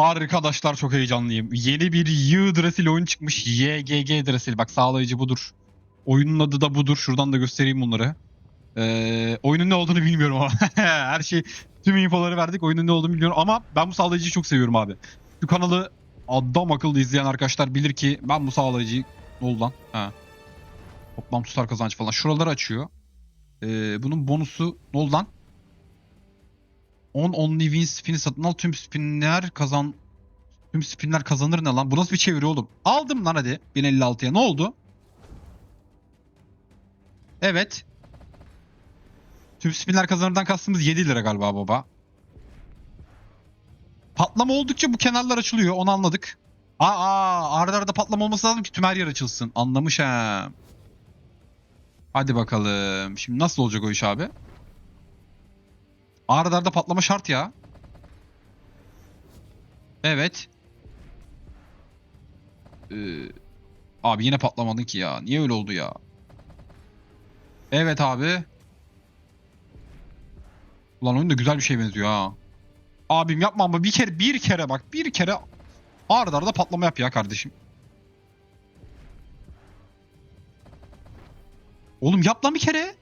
Arkadaşlar çok heyecanlıyım. Yeni bir Y Drasil oyun çıkmış. YGG Drasil. Bak sağlayıcı budur. Oyunun adı da budur. Şuradan da göstereyim bunları. Ee, oyunun ne olduğunu bilmiyorum ama. Her şey tüm infoları verdik. Oyunun ne olduğunu bilmiyorum ama ben bu sağlayıcıyı çok seviyorum abi. Şu kanalı adam akıllı izleyen arkadaşlar bilir ki ben bu sağlayıcıyı ne oldu lan? Ha. Toplam tutar kazanç falan. Şuraları açıyor. Ee, bunun bonusu ne oldu lan? 10 only win spin'i satın al. Tüm spinler kazan tüm spinler kazanır ne lan? Bu nasıl bir çeviri oğlum? Aldım lan hadi 1056'ya. Ne oldu? Evet. Tüm spinler kazanırdan kastımız 7 lira galiba baba. Patlama oldukça bu kenarlar açılıyor. Onu anladık. Aa, arda arda patlama olması lazım ki tüm her yer açılsın. Anlamış ha. Hadi bakalım. Şimdi nasıl olacak o iş abi? Arda arda patlama şart ya. Evet. Ee, abi yine patlamadın ki ya. Niye öyle oldu ya? Evet abi. Ulan oyun da güzel bir şey benziyor ha. Abim yapma ama bir kere bir kere bak bir kere arda arda patlama yap ya kardeşim. Oğlum yap lan bir kere.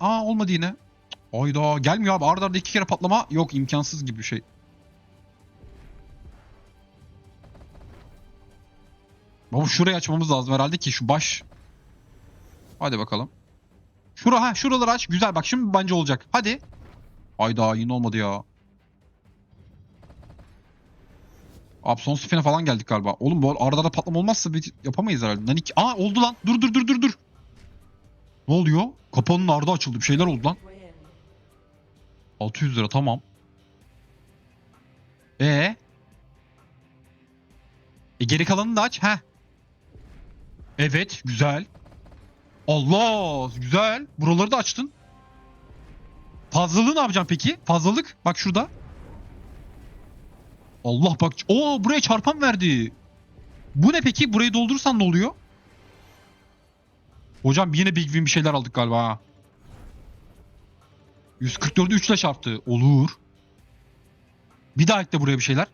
Aa olmadı yine. Ayda gelmiyor abi arda arda iki kere patlama yok imkansız gibi bir şey. Baba şurayı açmamız lazım herhalde ki şu baş. Hadi bakalım. Şura ha şuraları aç. Güzel bak şimdi bence olacak. Hadi. Ayda yine olmadı ya. Abi son spin'e falan geldik galiba. Oğlum bu arada da patlama olmazsa bir yapamayız herhalde. Nanik. Aa oldu lan. Dur dur dur dur dur. Ne oluyor? Kapağının ardı açıldı. Bir şeyler oldu lan. 600 lira tamam. E E geri kalanını da aç. Heh. Evet güzel. Allah güzel. Buraları da açtın. Fazlalığı ne yapacaksın peki? Fazlalık bak şurada. Allah bak. Oo buraya çarpan verdi. Bu ne peki? Burayı doldurursan ne oluyor? Hocam yine Big Win bir şeyler aldık galiba ha. 144'ü 3 ile çarptı. Olur. Bir daha ekle buraya bir şeyler.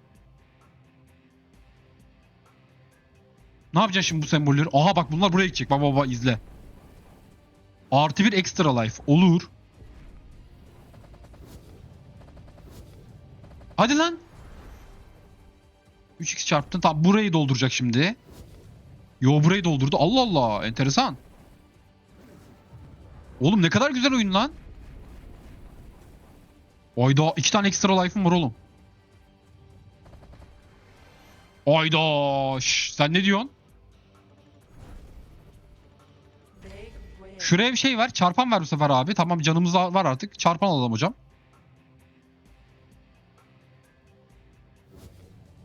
Ne yapacaksın şimdi bu sembolleri? Aha bak bunlar buraya gidecek. Baba baba izle. Artı bir extra life. Olur. Hadi lan. 3x çarptın. Tamam burayı dolduracak şimdi. Yo burayı doldurdu. Allah Allah. Enteresan. Oğlum ne kadar güzel oyun lan. Ayda iki tane extra life'ım var oğlum. Ayda. şş, sen ne diyorsun? Şuraya bir şey ver. Çarpan ver bu sefer abi. Tamam canımız var artık. Çarpan alalım hocam.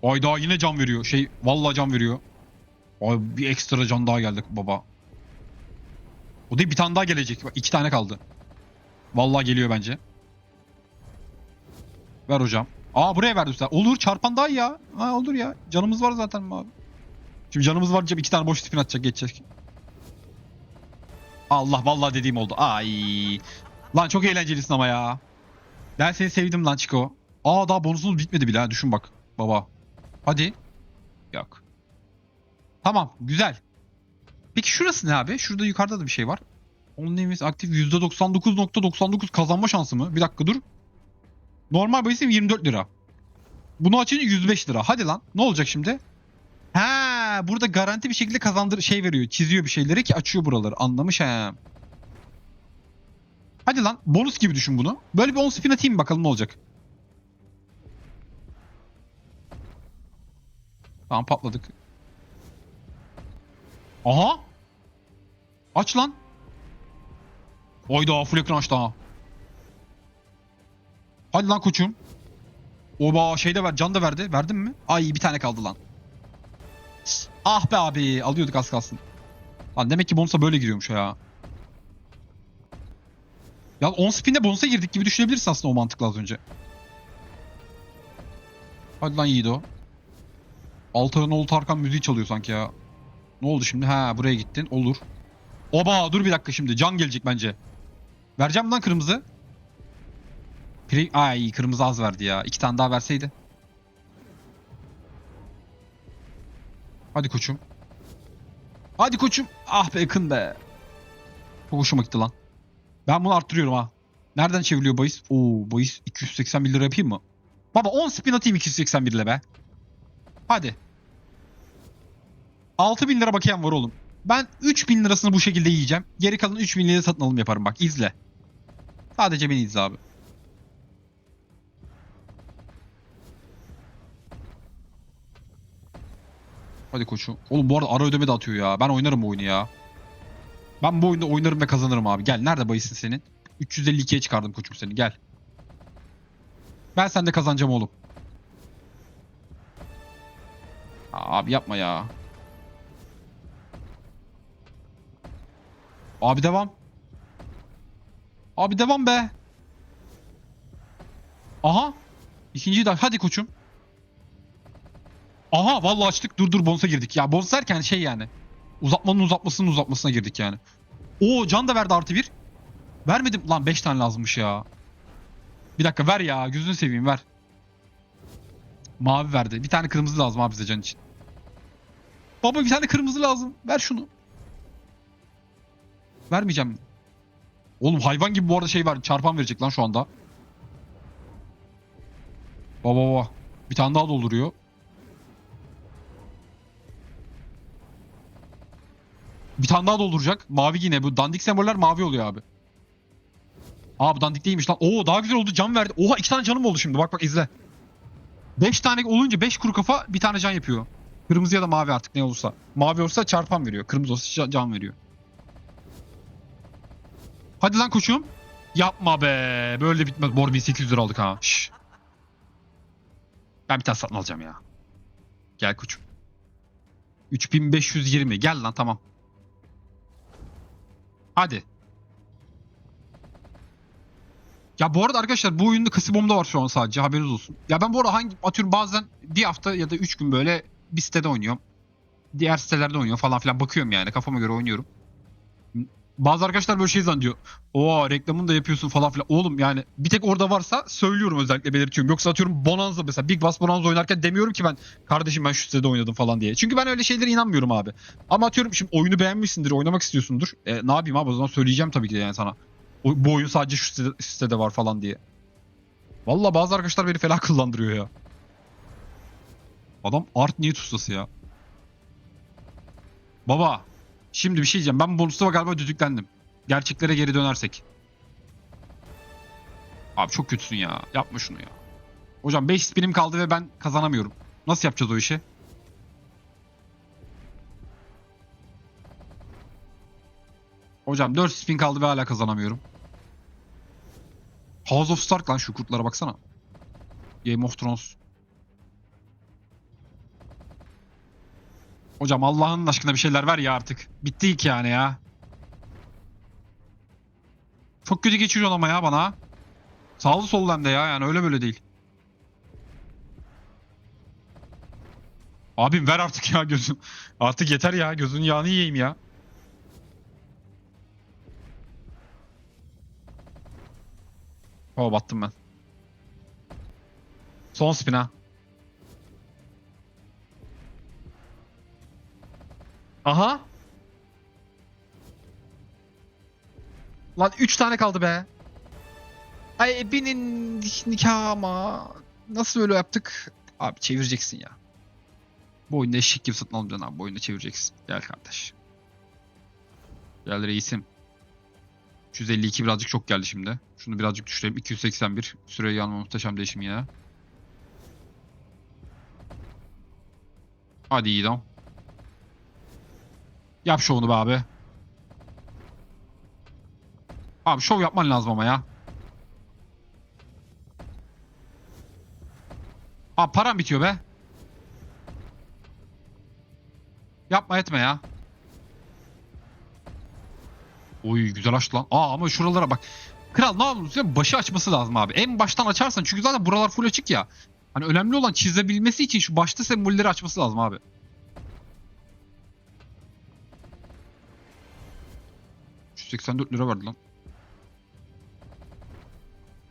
Ayda yine can veriyor. Şey vallahi can veriyor. Ay bir ekstra can daha geldi baba. O değil bir tane daha gelecek. Bak iki tane kaldı. Vallahi geliyor bence. Ver hocam. Aa buraya verdi usta. Olur çarpan daha iyi ya. Ha olur ya. Canımız var zaten abi. Şimdi canımız var iki tane boş spin atacak geçecek. Allah vallahi dediğim oldu. Ay. Lan çok eğlencelisin ama ya. Ben seni sevdim lan Chico. Aa daha bonusumuz bitmedi bile ha düşün bak. Baba. Hadi. Yok. Tamam güzel. Peki şurası ne abi? Şurada yukarıda da bir şey var. Onun neyimiz aktif %99.99 kazanma şansı mı? Bir dakika dur. Normal bahisim 24 lira. Bunu açınca 105 lira. Hadi lan. Ne olacak şimdi? Ha, burada garanti bir şekilde kazandır şey veriyor. Çiziyor bir şeyleri ki açıyor buraları. Anlamış ha. Hadi lan. Bonus gibi düşün bunu. Böyle bir 10 spin atayım bakalım ne olacak. Tamam patladık. Aha. Aç lan. Oyda full ekran açtı ha. Hadi lan koçum. Oba şey de ver, can da verdi. Verdin mi? Ay bir tane kaldı lan. Ah be abi. Alıyorduk az kalsın. Lan demek ki bonusa böyle giriyormuş ya. Ya 10 spin'de bonusa girdik gibi düşünebilirsin aslında o mantıkla az önce. Hadi lan Yiğido. Altar'ın oğlu Tarkan müziği çalıyor sanki ya. Ne oldu şimdi? Ha buraya gittin. Olur. Oba dur bir dakika şimdi. Can gelecek bence. Vereceğim lan kırmızı. Pri Ay kırmızı az verdi ya. İki tane daha verseydi. Hadi koçum. Hadi koçum. Ah be yakın be. Çok hoşuma gitti lan. Ben bunu arttırıyorum ha. Nereden çevriliyor bahis? Oo bahis 281 lira yapayım mı? Baba 10 spin atayım 281 ile be. Hadi. 6000 lira bakayım var oğlum. Ben 3000 lirasını bu şekilde yiyeceğim. Geri kalan 3000 liraya satın alım yaparım bak izle. Sadece beni izle abi. Hadi koçum. Oğlum bu arada ara ödeme de atıyor ya. Ben oynarım bu oyunu ya. Ben bu oyunda oynarım ve kazanırım abi. Gel nerede bahisin senin? 352'ye çıkardım koçum seni gel. Ben sende kazanacağım oğlum. Abi yapma ya. Abi devam. Abi devam be. Aha. İkinciyi de hadi koçum. Aha vallahi açtık. Dur dur bonusa girdik. Ya bonus derken şey yani. Uzatmanın uzatmasının uzatmasına girdik yani. Oo can da verdi artı bir. Vermedim. Lan 5 tane lazımmış ya. Bir dakika ver ya. Gözünü seveyim ver. Mavi verdi. Bir tane kırmızı lazım abi bize can için. Baba bir tane kırmızı lazım. Ver şunu. Vermeyeceğim. Oğlum hayvan gibi bu arada şey var. Çarpan verecek lan şu anda. Baba baba. Bir tane daha dolduruyor. Bir tane daha dolduracak. Mavi yine. Bu dandik semboller mavi oluyor abi. Aa bu dandik değilmiş lan. Oo daha güzel oldu. Can verdi. Oha iki tane canım oldu şimdi. Bak bak izle. Beş tane olunca beş kuru kafa bir tane can yapıyor. Kırmızı ya da mavi artık ne olursa. Mavi olursa çarpan veriyor. Kırmızı olursa ca- can veriyor. Hadi lan koçum. Yapma be. Böyle bitmez. Bor 1800 lira aldık ha. Şş. Ben bir tane satın alacağım ya. Gel koçum. 3520. Gel lan tamam. Hadi. Ya bu arada arkadaşlar bu oyunda Kasibom'da var şu an sadece haberiniz olsun. Ya ben bu arada hangi atıyorum bazen bir hafta ya da 3 gün böyle bir sitede oynuyorum. Diğer sitelerde oynuyorum falan filan bakıyorum yani kafama göre oynuyorum. Bazı arkadaşlar böyle şey zannediyor. Oo reklamını da yapıyorsun falan filan. Oğlum yani bir tek orada varsa söylüyorum özellikle belirtiyorum. Yoksa atıyorum Bonanza mesela Big Bass Bonanza oynarken demiyorum ki ben kardeşim ben şu sitede oynadım falan diye. Çünkü ben öyle şeylere inanmıyorum abi. Ama atıyorum şimdi oyunu beğenmişsindir, oynamak istiyorsundur. E, ne yapayım abi o zaman söyleyeceğim tabii ki de yani sana. O, bu oyun sadece şu sitede, sitede var falan diye. Valla bazı arkadaşlar beni fena kullandırıyor ya. Adam art niyet ustası ya. Baba. Şimdi bir şey diyeceğim. Ben bonusta galiba düdüklendim. Gerçeklere geri dönersek. Abi çok kötüsün ya. Yapma şunu ya. Hocam 5 spinim kaldı ve ben kazanamıyorum. Nasıl yapacağız o işi? Hocam 4 spin kaldı ve hala kazanamıyorum. House of Stark lan şu kurtlara baksana. Game of Thrones. Hocam Allah'ın aşkına bir şeyler ver ya artık. Bittik yani ya. Çok kötü geçiriyorsun ama ya bana. Sağlı sollu de ya yani öyle böyle değil. Abim ver artık ya gözün. Artık yeter ya gözün yağını yiyeyim ya. Oh battım ben. Son spin ha. Aha. Lan 3 tane kaldı be. Ay binin nikah ama. Nasıl öyle yaptık? Abi çevireceksin ya. Bu oyunda eşek gibi satın almayacaksın abi. Bu oyunda çevireceksin. Gel kardeş. Gel reisim. 352 birazcık çok geldi şimdi. Şunu birazcık düşürelim. 281. Süreyi yanma muhteşem değişim yine. Hadi tamam. Yap şovunu be abi. Abi şov yapman lazım ama ya. Abi param bitiyor be. Yapma etme ya. Oy güzel açtı lan. Aa ama şuralara bak. Kral ne yapıyorsun? Başı açması lazım abi. En baştan açarsan çünkü zaten buralar full açık ya. Hani önemli olan çizebilmesi için şu başta sembolleri açması lazım abi. ...184 lira verdi lan.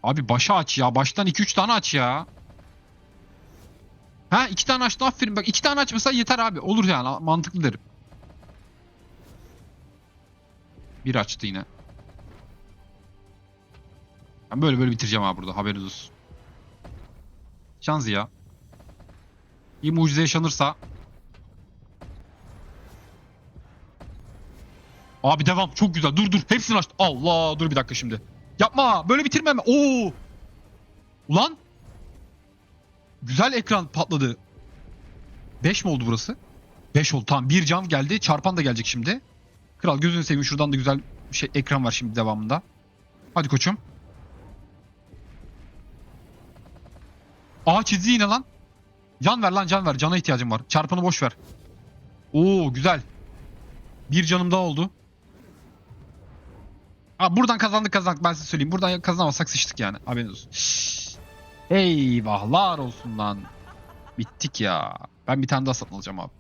Abi başa aç ya. Baştan 2-3 tane aç ya. Ha iki tane açtı aferin. Bak iki tane açmasa yeter abi. Olur yani mantıklı derim. Bir açtı yine. Ben böyle böyle bitireceğim abi burada haberiniz olsun. Şans ya. Bir mucize yaşanırsa. Abi devam çok güzel dur dur hepsini açtı. Allah dur bir dakika şimdi. Yapma böyle bitirmem. Oo. Ulan. Güzel ekran patladı. 5 mi oldu burası? 5 oldu tamam bir cam geldi çarpan da gelecek şimdi. Kral gözünü seveyim şuradan da güzel şey ekran var şimdi devamında. Hadi koçum. Aa çizdi yine lan. Can ver lan can ver. Cana ihtiyacım var. Çarpanı boş ver. Oo güzel. Bir canım daha oldu. Aa, buradan kazandık kazandık ben size söyleyeyim. Buradan kazanamazsak sıçtık yani. Haberiniz olsun. Eyvahlar olsun lan. Bittik ya. Ben bir tane daha satın alacağım abi.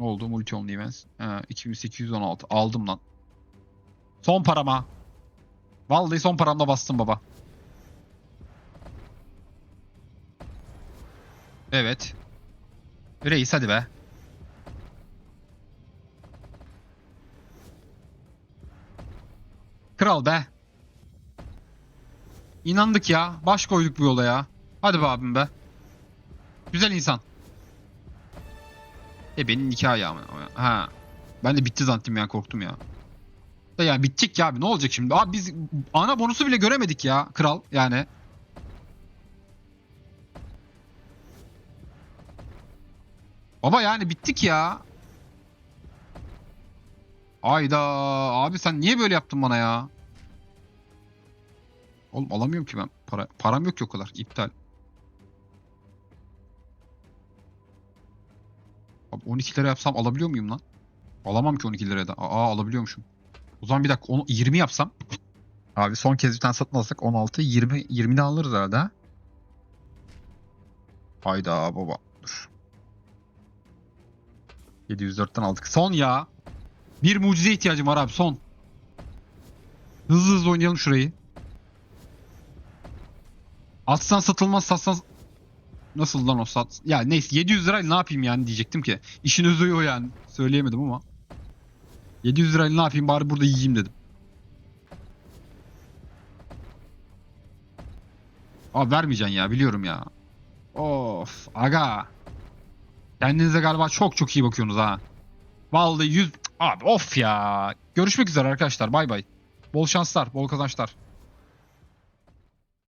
Ne oldu? Multi only events. Ha, 2816. Aldım lan. Son parama. Vallahi son paramla bastım baba. Evet. Reis hadi be. Kral be. İnandık ya. Baş koyduk bu yola ya. Hadi be abim be. Güzel insan. E benim nikah ayağım. Ha. Ben de bitti zannettim ya korktum ya. Da yani bittik ya abi ne olacak şimdi? Abi biz ana bonusu bile göremedik ya kral yani. Baba yani bittik ya. Ayda abi sen niye böyle yaptın bana ya? Oğlum alamıyorum ki ben. Para, param yok ki o kadar. İptal. Abi 12 lira yapsam alabiliyor muyum lan? Alamam ki 12 liraya da. Aa alabiliyormuşum. O zaman bir dakika onu 20 yapsam. Abi son kez bir tane satın alsak 16 20 20'de alırız herhalde ha. Hayda baba. Dur. 704'ten aldık. Son ya. Bir mucize ihtiyacım var abi son. Hızlı hızlı oynayalım şurayı. Atsan satılmaz satsan... Nasıl lan o sat? Ya neyse 700 lirayla ne yapayım yani diyecektim ki. İşin özü o yani. Söyleyemedim ama. 700 lirayla ne yapayım bari burada yiyeyim dedim. Abi vermeyeceksin ya biliyorum ya. Of aga. Kendinize galiba çok çok iyi bakıyorsunuz ha. Vallahi 100... Abi of ya. Görüşmek üzere arkadaşlar bay bay. Bol şanslar, bol kazançlar.